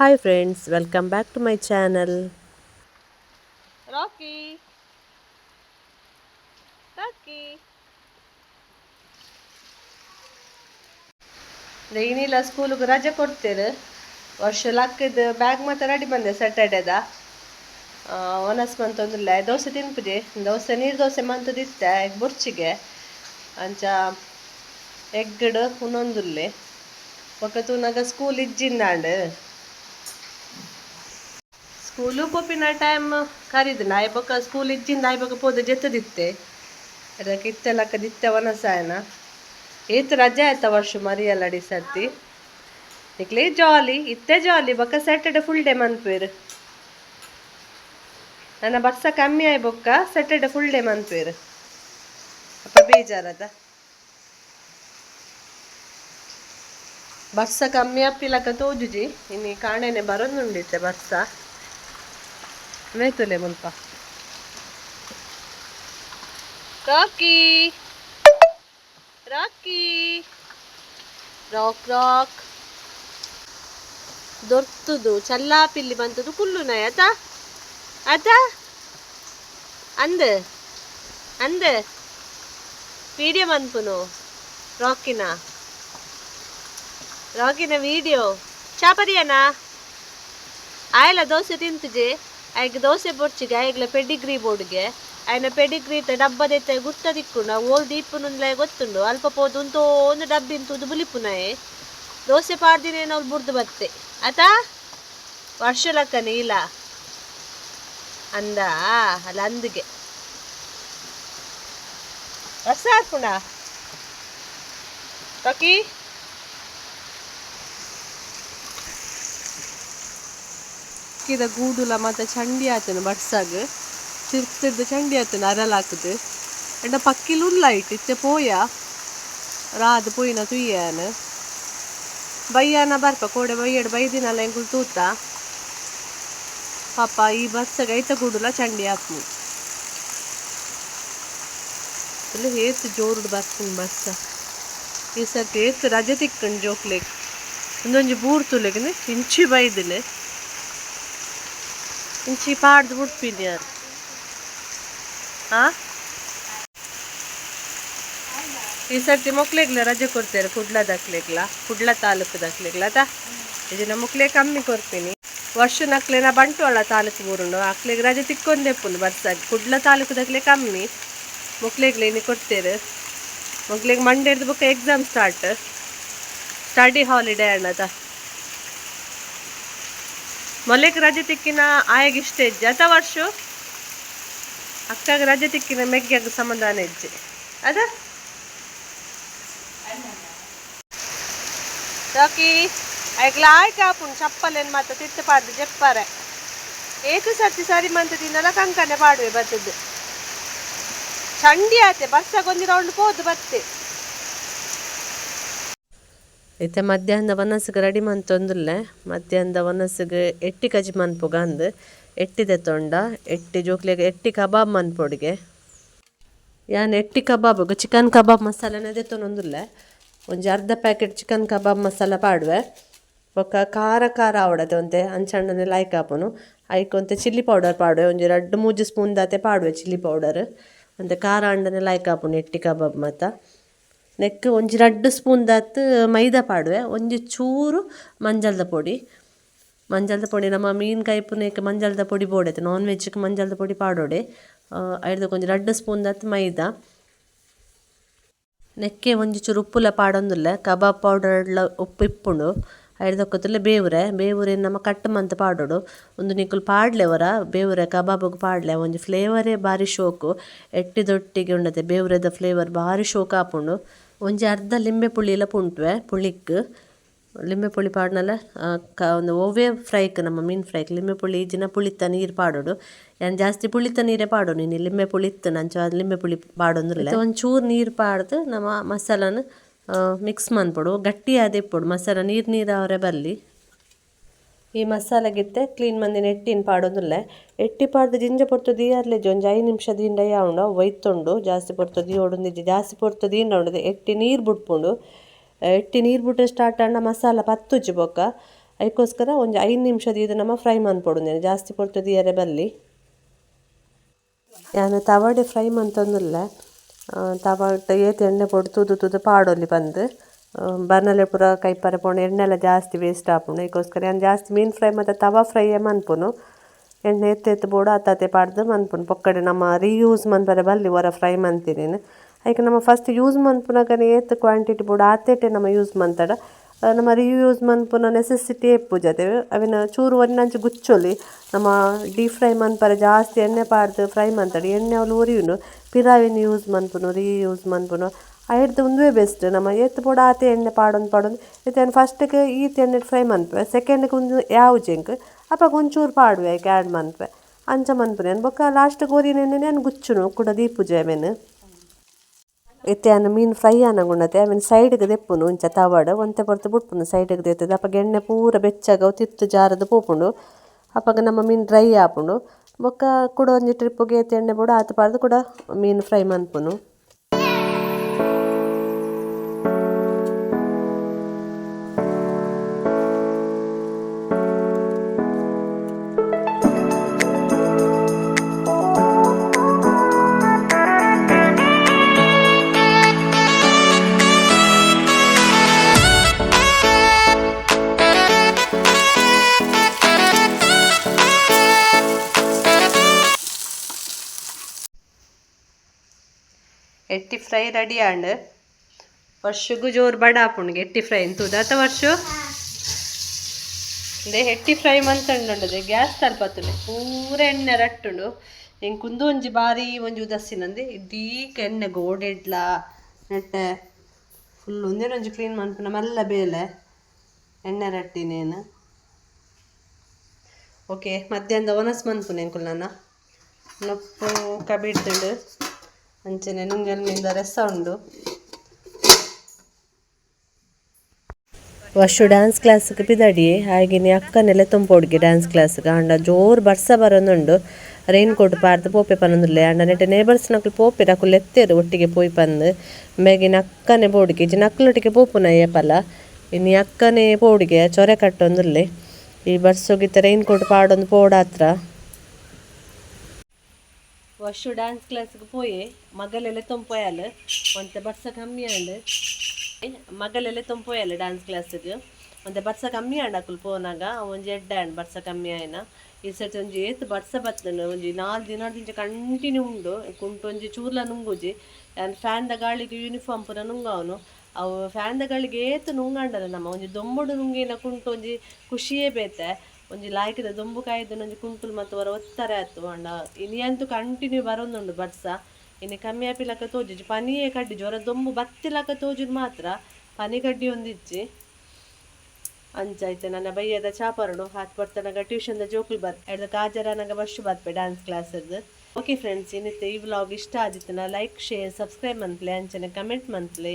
Hi friends welcome back to my channel Rocky Rocky ಏನಿಲ್ಲ ಸ್ಕೂಲಿಗೆ ರಜೆ ಕೊಡ್ತೇವೆ ವರ್ಷ ಲಕ್ಕದ ಬ್ಯಾಗ್ ಮಾತ್ರ ರೆಡಿ ಬಂದೆ ಸ್ಯಾಟರ್ಡೇದ ಒನಸ್ ಮಂತೊಂದಿಲ್ಲ ದೋಸೆ ತಿನ್ಪಿದೆ. ದೋಸೆ ನೀರು ದೋಸೆ ಮಂತದಿತ್ತೆ ಎಗ್ ಬುರ್ಚಿಗೆ. ಅಂಚ ಎಗ್ಗಡು ಉನ್ನೊಂದುಲ್ಲೆ ಒಕ್ಕ ತೂನಾಗ ಸ್ಕೂಲ್ ಇಜ್ಜಿಂದಾಂಡ್ ಸ್ಕೂಲು ಪೋಪಿನ ಟೈಮ್ ಕರೀದು ನಾಯಿ ಬೊಕ್ಕ ಸ್ಕೂಲ್ ಇಜ್ಜಿಂದ ನಾಯಿ ಪೋದ ಜೆತ್ತದಿತ್ತೆ ಅದಕ್ಕೆ ಇತ್ತೆಲಕ್ಕ ದಿತ್ತೆ ವನಸಾಯನ. ಏತ್ ರಜೆ ಆಯ್ತ ವರ್ಷ ಮರಿಯಲ್ಲಡಿ ಸರ್ತಿ. ನಿಕ್ಲಿ ಜಾಲಿ ಇತ್ತೆ ಜಾಲಿ ಬೊಕ್ಕ ಸ್ಯಾಟರ್ಡೆ ಫುಲ್ ಡೇ ಮನ್ಪೇರು. ನನ್ನ ಬರ್ಸ ಕಮ್ಮಿ ಆಯ್ ಬೊಕ್ಕ ಸ್ಯಾಟರ್ಡೆ ಫುಲ್ ಡೇ ಮನ್ಪೇರು. ಅಪ್ಪ ಬೇಜಾರದ. ಬರ್ಸ ಕಮ್ಮಿ ಅಪ್ಪಿಲಕ್ಕ ತೋಜುಜಿ. ಇನ್ನು ಕಾಣೆನೆ ಬರೋದುಂಡಿತ್ತೆ ಬರ್ಸ ಮೇತುಲೆ ಮುಲ್ಪ ರಾಕಿ. ರಾಕಿ. Rock Rock. ದೊರ್ತುದು ಚಲ್ಲಾಪಿಲ್ಲಿ ಬಂತದು ಕುಲ್ಲುನಾಯ್ ಆತ ಆತ ಅಂದ? ಅಂದ? ವಿಡಿಯೋ ಮನ್ಪುನು ರಾಕಿನ. ರಾಕಿನ ವಿಡಿಯೋ ಚಾಪದಿಯನಾ ಆಯಲ್ಲ ದೋಸೆ ತಿಂತುಜೆ? ಆಯ್ಗ ದೋಸೆ ಬೊರ್ಚಿಗೆ ಆಯ್ಗ್ಲ ಪೆಡಿಗ್ರಿ ಬೋರ್ಡ್ಗೆ ಆಯ್ನ ಪೆಡಿಗ್ರಿ ಡಬ್ಬದೆತ್ತ ಗುರ್ತ ದಿಕ್ಕುಂಡು ಓಲ್ ಗೊತ್ತುಂಡು, ಅಲ್ಪ ಪೋದು ಒಂದು ಡಬ್ಬಿನ ತೂದು ಬುಲಿಪುನಾಯೆ. ದೋಸೆ ಪಾಡ್ದಿನೇನೋ ಅವ್ಳು ಬುರ್ದು ಬತ್ತೆ. ಆತ? ವರ್ಷ ಲಕ್ಕನೆ ಇಲ್ಲ ಅಂದ ಅಲ್ಲ ಅಂದಿಗೆ. ರಸ ಹಾಕುಣ? ಇಕ್ಕಿದ ಗೂಡುಲ ಮತ್ತೆ ಚಂಡಿ ಆತನು ಬಡ್ಸಾಗ. ತಿರ್ತಿದ್ದು ಚಂಡಿ ಆತನು ಅರಲ್ ಹಾಕದು ಎಂಡ ಪಕ್ಕಿಲು ಲೈಟ್ ಇತ್ತೆ ಪೋಯ. ರಾದ ಪೋಯಿನ ತುಯ್ಯಾನ. ಬಯ್ಯಾನ ಬರ್ಪ ಕೋಡೆ ಬಯ್ಯಡ್ ಬೈದಿನಲ್ಲ ಎಂಗುಲ್ ತೂತ. ಪಾಪ ಈ ಬಸ್ಸಾಗ ಐತ ಗೂಡುಲ ಚಂಡಿ ಆತನು ಇಲ್ಲ ಹೇತ್ ಜೋರುಡು ಬರ್ತೀನಿ ಬಸ್ಸ ಈ ಸರ್ತಿ ಏತ್ ರಜೆ ತಿಕ್ಕಂಡು ಜೋಕ್ಲೇಕ್ ಪೂರ್ತು ತುಲೆಗನೆ ಇಂಚಿ ಬೈದಿಲೆ. ಇಂಚಿ ಆಡ್ದು ಬಿಡ್ತೀನಿ ಯಾರು ಆ ಈ ಸರ್ತಿ ಮಕ್ಳಿಗ್ಲ ರಜೆ ಕೊಡ್ತಾರೆ ಕುಡ್ಲ ದಕ್ಲಿಗ್ಲ ಕುಡ್ಲ ತಾಲೂಕು ದಕ್ಲಿಗ್ಲ ಅದ ಇದನ್ನ ಮಕ್ಳಿಗೆ ಕಮ್ಮಿ ಕೊಡ್ತೀನಿ ವರ್ಷ ಬಂಟು ಬಂಟ್ವಾಳ ತಾಲೂಕು ಬೂರುಂಡು ಅಕ್ಲಿಗೆ ರಜೆ ತಿಕ್ಕೊಂಡೆ ಪುಲ್ ಬರ್ಸಾಗಿ ಕುಡ್ಲ ತಾಲೂಕು ದಕ್ಲೆ ಕಮ್ಮಿ ಮಕ್ಳಿಗ್ಲೆ ಇನ್ನು ಕೊಡ್ತೇರು ಮಕ್ಳಿಗೆ ಮಂಡೇರ್ದು ಬುಕ್ಕ ಎಕ್ಸಾಮ್ ಸ್ಟಾರ್ಟ್ ಸ್ಟಡಿ ಹಾಲಿಡೇ ಅಣ್ಣದ ಮೊಲೆಗ್ ರಜೆ ತಿಕ್ಕಿನ ಆಯಗಿಷ್ಟೇ ಜತ ವರ್ಷ. ಅಕ್ಕಗ ರಜೆ ತಿಕ್ಕಿನ ಮೆಗ್ಗೆಗ ಸಮಾಧಾನ ಹೆಜ್ಜೆ ಅದ? ಡಾಕಿ ಆಯ್ಕಲ ಆಯ್ ಕಾಪುಂಡು ಚಪ್ಪಲೇನು ಮಾತ ತಿತ್ತು ಪಾಡ್ದು ಜಪ್ಪಾರೆ ಏಕು ಸರ್ತಿ ಸರಿ ಮಂತದಿಂದಲ ಕಂಕನೆ ಪಾಡುವೆ ಬರ್ತದ್ದು ಚಂಡಿ ಆತೆ ಬರ್ಸಗೊಂದು ರೌಂಡ್ ಹೋದು ಬತ್ತೆ. ಇತ್ತೆ ಮಧ್ಯಾಹ್ನದ ವನಸ್ಸಿಗೆ ರೆಡಿ ಮಂತೊಂದುಲ್ಲೆ ಮಧ್ಯಾಹ್ನದ ವನಸ್ಸಿಗೆ ಎಟ್ಟಿ ಕಜಿ ಮನ್ಪುಗ ಅಂದ್ ಎಟ್ಟಿದೆ ತೊಂಡ, ಎಟ್ಟಿ ಜೋಕ್ಲೆಗೆ ಎಟ್ಟಿ ಕಬಾಬ್ ಮನ್ಪೊಡಿಗೆ ಯಾನ್ ಎಟ್ಟಿ ಕಬಾಬ್ ಚಿಕನ್ ಕಬಾಬ್ ಮಸಾಲೆನೇ ದೆತ್ತೊಂದುಲ್ಲೆ ಒಂಜಿ ಅರ್ಧ ಪ್ಯಾಕೆಟ್ ಚಿಕನ್ ಕಬಾಬ್ ಮಸಾಲ ಪಾಡುವೆ. ಬೊಕ್ಕ ಖಾರ ಖಾರ ಆವಡತೆ ಒಂತೆ ಅಂಚಣ್ಣನೆ ಲೈಕ್ ಆಪುನು ಐಕ್ ಒಂತೆ ಚಿಲ್ಲಿ ಪೌಡರ್ ಪಾಡುವೆ, ಒಂಜಿ ರಡ್ಡ್ ಮೂಜಿ ಸ್ಪೂನ್ ದಾತೆ ಪಾಡುವೆ ಚಿಲ್ಲಿ ಪೌಡರ್. ಒಂತೆ ಖಾರ ಅಂಡನೆ ಲೈಕ್ ಆಪುನು ಎಟ್ಟಿ ಕಬಾಬ್ ಮಾತ. ನೆಕ್ ಒಂಜಿ ರಡ್ಡ್ ಸ್ಪೂನ್ ದಾತ್ ಮೈದ ಪಾಡುವೆ, ಒಂಜಿ ಚೂರು ಮಂಜಲ್ದ ಪೊಡಿ. ಮಂಜಲ್ದ ಪೊಡಿ ನಮ್ಮ ಮೀನು ಕೈಪುನೇಕ್ ಮಂಜಲ್ದ ಪೊಡಿ ಬೋಡೈತೆ ನಾನ್ ವೆಜ್ಗೆ ಮಂಜಲ್ದ ಪೊಡಿ ಪಾಡೋಡೆ. ಐಡ್ದಕ್ಕೆ ಒಂಜಿ ರಡ್ಡ್ ಸ್ಪೂನ್ ದಾತ್ ಮೈದಾ. ನೆಕ್ಕೆ ಒಂಜಿ ಚೂರು ಉಪ್ಪುಲ ಪಾಡೊಂದುಲ್ಲ, ಕಬಾಬ್ ಪೌಡರ್ಲ ಉಪ್ಪು ಇಪ್ಪುಂಡು. ಐಡ್ದೊಕ್ಕತ್ತುಲ್ಲೆ ಬೇವುರೆ. ಬೇವುರೆನ್ ನಮ್ಮ ಕಟ್ ಮಂತ್ ಪಾಡೋಡು. ಒಂದು ಪಾಡ್ಲೆ ವರ, ಬೇವುರೆ ಕಬಾಬ್ಗ್ ಪಾಡ್ಲೆ. ಒಂಜಿ ಫ್ಲೇವರೇ ಬಾರಿ ಶೋಕು. ಎಟ್ಟಿದೊಟ್ಟಿಗೆ ಉಂಡತೆ ಬೇವುರೆದ ಫ್ಲೇವರ್ ಬಾರಿ ಶೋಕು ಆಪುಂಡು. ಒಂಜಿ ಅರ್ಧ ಲಿಂಬೆ ಪುಳಿಲ ಪುಂಟ್ವೆ ಪುಳಿಕ್ ಲಿಂಬೆ ಪುಳಿ ಪಾಡ್ನಲ ಕ, ಒಂದು ಓವೆ ಫ್ರೈಕ್, ನಮ್ಮ ಮೀನು ಫ್ರೈಕ್. ಲಿಂಬೆ ಪುಳಿ ಇಜ್ಜಿನ ಪುಳಿತ ನೀರು ಪಾಡೋಡು. ಏನು ಜಾಸ್ತಿ ಪುಳಿತ ನೀರೇ ಪಾಡೋ, ನೀನು ಲಿಂಬೆ ಪುಳಿ ಇತ್ತು ನಂಚ ಲಿಂಬೆ ಪುಳಿ ಪಾಡೊಂದಿಲ್ಲ ಒಂಚೂರು ನೀರು ಪಾಡ್ದು ನಮ್ಮ ಮಸಾಲನ ಮಿಕ್ಸ್ ಮಾಡ್ಬಿಡು. ಗಟ್ಟಿ ಅದೇ ಇಪ್ಪೊಡು ಮಸಾಲ, ನೀರು ನೀರು ಅವರೇ ಬರಲಿ. ಈ ಮಸಾಲೆಗಿತ್ತೆ ಕ್ಲೀನ್ ಮಂದಿನ ಎಟ್ಟಿನ ಪಾಡೋದಿಲ್ಲ. ಎಟ್ಟಿ ಪಾಡ್ದು ಜಿಂಜ ಪೊರ್ತು ದೀಯರ್ಲೆ ಒಂಜಿ ಐದು ನಿಮಿಷ ದಿಂಡ ಯಾವಣ ಒಯ್ತುಂಡು. ಜಾಸ್ತಿ ಪೊರ್ತು ದಿಯೋಡು ಜಾಸ್ತಿ ಪೊರ್ತು ದೀಂಡ ಉಂಡದೆ ಎಟ್ಟಿ ನೀರು ಬಿಡ್ಪುಂಡು ಎಟ್ಟಿ ನೀರು ಬಿಟ್ಟರೆ ಸ್ಟಾರ್ಟ್ ಅಣ್ಣ ಮಸಾಲ ಪತ್ತುಜಿ ಬೊಕ್ಕ ಅದಕ್ಕೋಸ್ಕರ ಒಂದು ಐದು ನಿಮಿಷದ ಇದು ನಮ್ಮ ಫ್ರೈ ಮನ್ಪೊಡು ಜಾಸ್ತಿ ಪೊರ್ತು ದಿಯರೆ ಬಲ್ಲಿ ನಾನು ತವಡೆ ಫ್ರೈ ಮಂತಂದಿಲ್ಲ ತವಡೆ ಏತ್ ಎಣ್ಣೆ ಪೊಡು ತುದು ತುದು ಪಾಡೊಲಿ ಬಂದು ಬರ್ನಲೆ ಪೂರ ಕೈಪರೆ ಪೋಣ ಎಣ್ಣೆ ಎಲ್ಲ ಜಾಸ್ತಿ ವೇಸ್ಟ್ ಆಪುಂಡು ಅದಕ್ಕೋಸ್ಕರ ನಾನು ಜಾಸ್ತಿ ಮೀನು ಫ್ರೈ ಮತ್ತು ತವಾ ಫ್ರೈಯೇ ಮನ್ಪುನು. ಎಣ್ಣೆ ಎತ್ತು ಎತ್ತು ಬೋಡು ಅತ್ತಾತೆ ಪಾಡ್ದು ಮನ್ಪುನು. ಪೊಕ್ಕಡೆ ನಮ್ಮ ರೀಯೂಸ್ ಮನ್ಪರೆ ಬಲ್ಲಿ ವರ ಫ್ರೈ ಮಂತೀನಿ ಅದಕ್ಕೆ ನಮ್ಮ ಫಸ್ಟ್ ಯೂಸ್ ಮನ್ಪುನಾಗನೇ ಏತ್ ಕ್ವಾಂಟಿಟಿ ಬೋಡು ಆತೇಟೆ ನಮ್ಮ ಯೂಸ್ ಮಂತಡ ನಮ್ಮ ರಿಯೂಸ್ ಮನ್ಪುನ ನೆಸೆಸಿಟಿ ಎಪ್ಪುಜತೆ ಅವಿನ ಚೂರು ಒಂದಂಚು ಗುಚ್ಚೊಲಿ, ನಮ್ಮ ಡೀಪ್ ಫ್ರೈ ಮನ್ಪರ ಜಾಸ್ತಿ ಎಣ್ಣೆ ಪಾಡ್ದು ಫ್ರೈ ಮಂತಡಿ ಎಣ್ಣೆ ಅವಳು ಉರಿಯುನು. ಪಿರಾವಿನ ಯೂಸ್ ಮನ್ಪುನು ರೀಯೂಸ್ ಮನ್ಪುನು ಐಡ್ದು ಒಂದೇ ಬೆಸ್ಟ್ ನಮ್ಮ ಎತ್ತು ಪೊಡ ಆತೆ ಎಣ್ಣೆ ಪಾಡೊಂದು ಪಾಡೊಂದು. ಇತ್ತೆ ಫಸ್ಟ್ಗೆ ಈತ ಎಣ್ಣೆ ಫ್ರೈ ಮನ್ಪೆ ಸೆಕೆಂಡ್ಗೆ ಒಂದು ಯಾವ ಜೆಂಕ್? ಅಪ್ಪಾಗ ಒಂಚೂರು ಪಾಡುವೆ ಆ್ಯಡ್ ಮನ್ಪೆ ಅಂಚ ಮನ್ಪುನೇನು ಬೊಕ್ಕ ಲಾಸ್ಟ್ಗೆ ಓರಿನ ಎಣ್ಣೆ ನಾನು ಗುಚ್ಚುನು ಕೂಡ ದೀಪುಜೆ ಮೇನು ಎತ್ತೆ ಅನ್ನ ಮೀನು ಫ್ರೈ ಅನ್ನಗುಣ್ಣತೆ ಆಮೇಲೆ ಸೈಡ್ಗೆ ದೆಪ್ಪುನು ಇಂಚ ತವಾಡು. ಒಂತೆ ಪೊರ್ತು ಬುಟ್ಪುನು ಸೈಡ್ಗೆ ದೇತದೆ ಅಪ್ಪ ಎಣ್ಣೆ ಪೂರ ಬೆಚ್ಚಾಗ ತಿತ್ತು ಜಾರದು ಪೋಪುಂಡು. ಅಪ್ಪಾಗ ನಮ್ಮ ಮೀನು ಡ್ರೈ ಆಪುಂಡು. ಬೊಕ್ಕ ಕೂಡ ಒಂಜಿ ಟ್ರಿಪ್ಪುಗೆ ಎತ್ತೆ ಎಣ್ಣೆ ಬೋಡ ಆತು ಪಾಡ್ದು ಕೂಡ ಮೀನು ಫ್ರೈ ಮನ್ಪುನು. ಎಟ್ಟಿ ಫ್ರೈ ರೆಡಿ ಆಂಡ್ ವರ್ಷಗೂ ಜೋರು ಬಡ ಆಪುಂಡು ಎಟ್ಟಿ ಫ್ರೈ ಎಂತುದ ಅತ್ತ ವರ್ಷ? ದೇ ಹೆಟ್ಟಿ ಫ್ರೈ ಮಂತಂಡುಂಡದೆ ಗ್ಯಾಸ್ ತಲ್ಪತ್ತುಂಡೆ, ಪೂರ ಎಣ್ಣೆ ರಟ್ಟುಂಡು. ಹೆಂಗೆ ಕುಂದು ಒಂಜಿ ಬಾರಿ ಒಂಜಿ ಉದಸ್ಸಿನಂದೆ ಇಡೀಕ್ ಎಣ್ಣೆ ಗೋಡೆಡ್ಲ ನೆಟ್ಟೆ ಫುಲ್ ಒಂದೇ ಒಂಜಿ ಕ್ಲೀನ್ ಮನ್ಪುನ ಮಲ್ಲ ಬೇಲೆ ಎಣ್ಣೆ ರಟ್ಟಿನೇನು ಓಕೆ ಮಧ್ಯಾಹ್ನದ ಒನಸ್ ಮನ್ಪುನೇನು ಕುಲ್ಲನ ನೊಪ್ಪು ಕಬಿಡ್ತುಂಡು ಅಂಚನೆ ನುಂಗಲ್ನಿಂದ ರಸ ಉಂಡು? ವರ್ಷು ಡ್ಯಾನ್ಸ್ ಕ್ಲಾಸ್ಗೆ ಪಿದಡಿ ಹಾಗೆಯೇ ಅಕ್ಕನೆಲ್ಲ ತುಂಬೋಡ್ಗೆ ಡ್ಯಾನ್ಸ್ ಕ್ಲಾಸ್ಗೆ ಅಂಡ ಜೋರ್ ಬರ್ಸ ಬರೋನುಂಡು. ರೈನ್ ಕೋಟ್ ಪಾರ್ದು ಪೋಪೆ ಪನೊಂದುಲ್ಲೆ ಅಂಡ ನೆಟ್ಟ ನೇಬರ್ಸ್ ನಕ್ಲು ಪೋಪೆ ನಕುಲು ಎತ್ತೇರು ಒಟ್ಟಿಗೆ ಪೋಯ್ ಪಂದು. ಮೇಗಿನ ಅಕ್ಕನೆ ಬೋಡಿಗೆ ಇಜ್ಜಿ ನಕ್ಲೊಟ್ಟಿಗೆ ಪೋಪುನ ಏಪಲ ಇನ್ನು ಅಕ್ಕನೆ ಪೋಡಿಗೆ ಚೊರೆ ಕಟ್ಟೊಂದುಲ್ಲೆ. ಈ ಬರ್ಸೋಗಿತ್ತ ರೈನ್ ಕೋಟ್ ಪಾಡೊಂದು ಪೋಡ ಹತ್ರ ವಶು ಡ್ಯಾನ್ಸ್ ಕ್ಲಾಸ್ಗೆ ಪೋಯಿ ಮಗಲೆಲ್ಲ ತೊಂಪೋಯಲ್ ಒಂತೆ ಬರ್ಸ ಕಮ್ಮಿ ಆಂಡ್ ಮಗಲೆಲ್ಲ ತೊಂಪೋಯಲ್ ಡ್ಯಾನ್ಸ್ ಕ್ಲಾಸ್ಗೆ ಒಂದ ಬರ್ಸ ಕಮ್ಮಿ ಆಂಡ್ ಅಕುಲ್ ಪೋನಾಗ, ಒಂಜಿ ಎಡ್ಡ ಆಂಡ್ ಬರ್ಸ ಕಮ್ಮಿ ಆಯ್ನ. ಈ ಸರ್ತಿ ಒಂಜಿ ಏತ್ ಬರ್ಸ ಬತ್ತನು ಒಂಜಿ ನಾಲ್ಕು ದಿನದಿಂದ ಕಂಟಿನ್ಯೂ ಉಂಡು. ಕುಂಟು ಒಂಜಿ ಚೂರ್ಲ ನುಂಗುಜಿ. ದ ಗಾಳಿಗೆ ಯೂನಿಫಾರ್ಮ್ ಪೂರ ನುಂಗವನು. ಅವು ದ ಗಾಳಿಗೆ ಏತ್ ನುಂಗಾಂಡಲ್ಲ ನಮ್ಮ, ಒಂಜಿ ದೊಂಬಡು ನುಂಗಿನ ಕುಂಟು ಒಂಜಿ ಖುಷಿಯೇ ಬೇತೆ. ಒಂಜಿ ಲಾಯ್ಕಿದ ದೊಂಬು ಕಾಯ್ದು ಒಂಜಿ ಕುಂಟುಲ್ ಮತ್ತು ವರ ಒತ್ತಾರೆ ಆಯ್ತು ಅಂಡ ಇನಿಯಂತೂ ಕಂಟಿನ್ಯೂ ಬರೋದುಂಡು ಬರ್ಸ ಇನ್ನು ಕಮ್ಮಿ ಆಪಿಲಕ ತೋಜುಜಿ. ಪನಿಯೇ ಕಡ್ಡಿ ಜ್ವರ ದೊಂಬು ಬತ್ತಿಲಕ ತೋಜಿದ್ ಮಾತ್ರ. ಪನಿ ಕಡ್ಡಿ ಒಂದಿಜ್ಜಿ ಅಂಚಾಯ್ತು ನನ್ನ ಬೈಯದ ಚಾಪರಡು. ಹಾಕಿ ಬರ್ತನಾಗ ಟ್ಯೂಷನ್ದ ಜೋಕುಲ್ ಬರ್. ಎಡ್ದ ನಂಗೆ ಬಸ್ಸು ಬರ್ಪೆ ಡ್ಯಾನ್ಸ್ ಕ್ಲಾಸದ್ದು ಓಕೆ ಫ್ರೆಂಡ್ಸ್ ಇನ್ನಿತ್ತು ಈ ವ್ಲಾಗ್ ಇಷ್ಟ ಆದಿತ್ತನ ಲೈಕ್ ಶೇರ್ ಸಬ್ಸ್ಕ್ರೈಬ್ ಮಂತ್ಲೆ, ಅಂಚನೆ ಕಮೆಂಟ್ ಮಂತ್ಲೆ.